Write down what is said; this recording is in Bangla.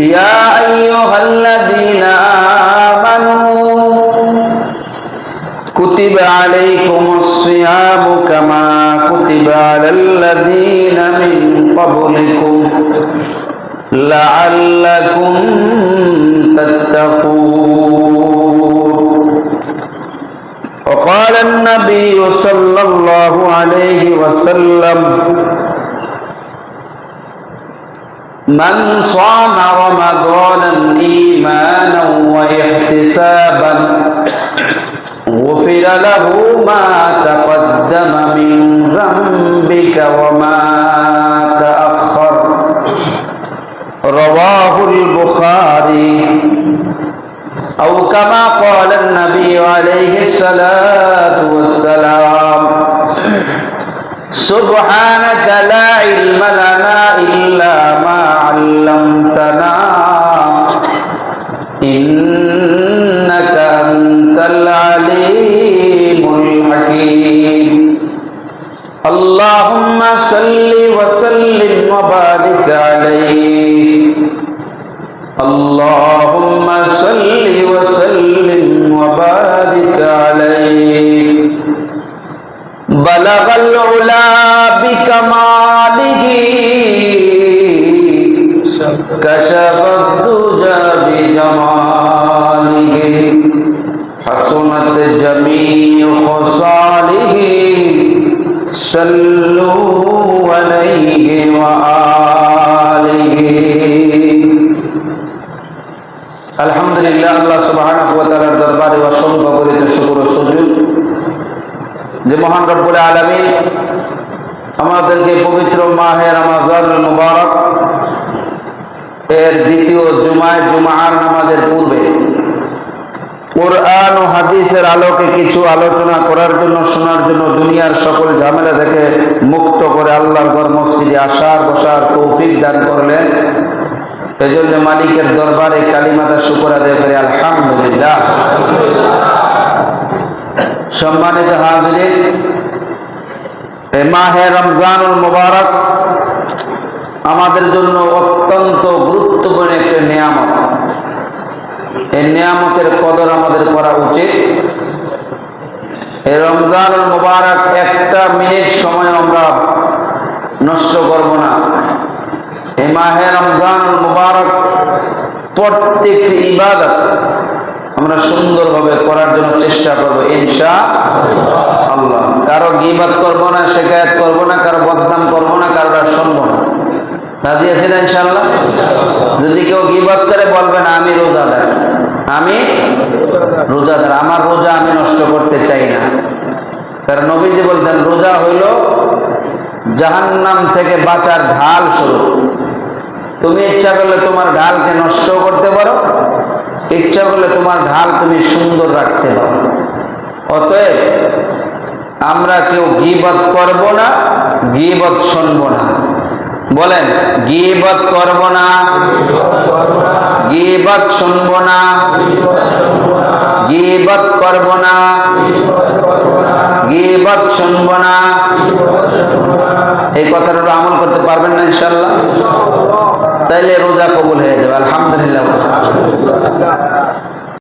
يا أيها الذين آمنوا كتب عليكم الصيام كما كتب على الذين من قبلكم لعلكم تتقون وقال النبي صلى الله عليه وسلم من صام رمضانا إيمانا وإحتسابا غفر له ما تقدم من ذنبك وما تأخر. رواه البخاري. أو كما قال النبي عليه الصلاة والسلام سبحانك لا اللهم صل وسلم وبارك عليه. اللهم صل وسلم وبارك عليه. بلغ العلا بكماله. كشف الدجى بجماله. صلوا عليه وآله আলহামদুলিল্লাহ আল্লাহ সুবহানাহু ওয়া তাআলার দরবারে অসংখ্য পরিত শুকর ও সুজুদ যে মহান রব্বুল আলামিন আমাদেরকে পবিত্র মাহে রমাজান মুবারক এর দ্বিতীয় জুমায় জুমার নামাজের পূর্বে কোরআন ও হাদিসের আলোকে কিছু আলোচনা করার জন্য, শোনার জন্য দুনিয়ার সকল ঝামেলা থেকে মুক্ত করে আল্লাহর ঘর মসজিদে আসার বসার তৌফিক দান করলেন। এজন্য মালিকের দরবারে কালিমাতা শুকর আদায় করে, আলহামদুলিল্লাহ। সম্মানিত হাজরিন মাহে রমজানুল মুবারক আমাদের জন্য অত্যন্ত গুরুত্বপূর্ণ একটি নিয়ামত। এই নিয়ামতের কদর আমাদের করা উচিত। এই রমজানুল মুবারক একটা মিনিট সময় আমরা নষ্ট করব না। এই মাহে রমজানুল মুবারক প্রত্যেকটি ইবাদত আমরা সুন্দরভাবে করার জন্য চেষ্টা করব ইনশা আল্লাহ কারও গিবাদ করব না শেখায়ত করব না, কারও বদনাম করব না, কারোটা শুনব না। রাজি আছেন ইনশাল্লাহ যদি কেউ গিবাদ করে বলবেন আমি রোজাদার আমি রোজাদার আমার রোজা আমি নষ্ট করতে চাই না। কারণ নবীজি বলছেন রোজা হইল জাহান্নাম থেকে বাঁচার ঢাল স্বরূপ। তুমি ইচ্ছা করলে তোমার ঢালকে নষ্ট করতে পারো, ইচ্ছা করলে তোমার ঢাল তুমি সুন্দর রাখতে পারো। অতএব আমরা কেউ গিবত করব না, গিবত শুনব না। বলেন, গিবত করব না। গিবত শুনব না। গিবত করব না। গিবত শুনব না। এই কথাটা আমল করতে পারবেন না ইনশাল্লাহ তাইলে রোজা কবুল হয়ে যাবে, আলহামদুলিল্লাহ।